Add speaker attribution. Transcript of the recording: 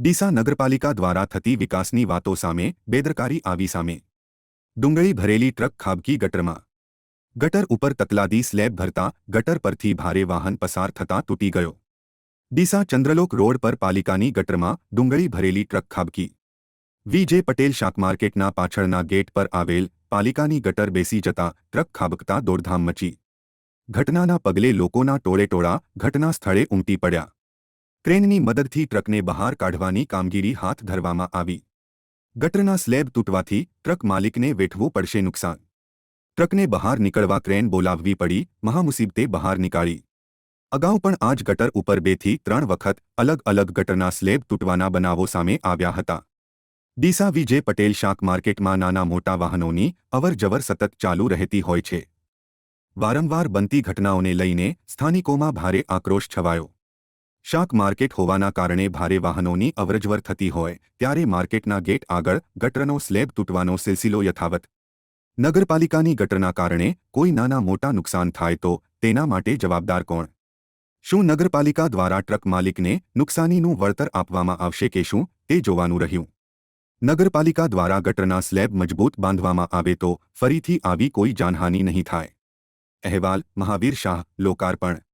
Speaker 1: ડીસા નગરપાલિકા દ્વારા થતી વિકાસની વાતો સામે બેદરકારી આવી સામે. ડુંગળી ભરેલી ટ્રક ખાબકી ગટરમાં. ગટર ઉપર તકલાદી સ્લેબ ભરતા ગટર પરથી ભારે વાહન પસાર થતાં તૂટી ગયો. ડીસા ચંદ્રલોક રોડ પર પાલિકાની ગટરમાં ડુંગળી ભરેલી ટ્રક ખાબકી. વીજે પટેલ શાકમાર્કેટના પાછળના ગેટ પર આવેલ પાલિકાની ગટર બેસી જતા ટ્રક ખાબકતા દોડધામ મચી. ઘટનાના પગલે લોકોના ટોળેટોળા ઘટના સ્થળે ઉમટી પડ્યા. ક્રેનની મદદથી ટ્રકને બહાર કાઢવાની કામગીરી હાથ ધરવામાં આવી. ગટરના સ્લેબ તૂટવાથી ટ્રક માલિકને વેઠવું પડશે નુકસાન. ટ્રકને બહાર નીકળવા ક્રેન બોલાવવી પડી, મહામુસીબતે બહાર નીકાળી. અગાઉ પણ આ જ ગટર ઉપર બેથી ત્રણ વખત અલગ અલગ ગટરના સ્લેબ તૂટવાના બનાવો સામે આવ્યા હતા. ડીસા વિજય પટેલ શાક માર્કેટમાં નાના મોટા વાહનોની અવરજવર સતત ચાલુ રહેતી હોય છે. વારંવાર બનતી ઘટનાઓને લઈને સ્થાનિકોમાં ભારે આક્રોશ છવાયો. શાક માર્કેટ હોવાના કારણે ભારે વાહનોની અવરજવર થતી હોય, ત્યારે માર્કેટના ગેટ આગળ ગટરનો સ્લેબ તૂટવાનો સિલસિલો યથાવત. નગરપાલિકાની ગટરના કારણે કોઈ નાના મોટા નુકસાન થાય તો તેના માટે જવાબદાર કોણ? શું નગરપાલિકા દ્વારા ટ્રક માલિકને નુકસાનીનું વળતર આપવામાં આવશે કે શું, તે જોવાનું રહ્યું. નગરપાલિકા દ્વારા ગટરના સ્લેબ મજબૂત બાંધવામાં આવે તો ફરીથી આવી કોઈ જાનહાનિ નહીં થાય. અહેવાલ, મહાવીર શાહ, લોકાર્પણ.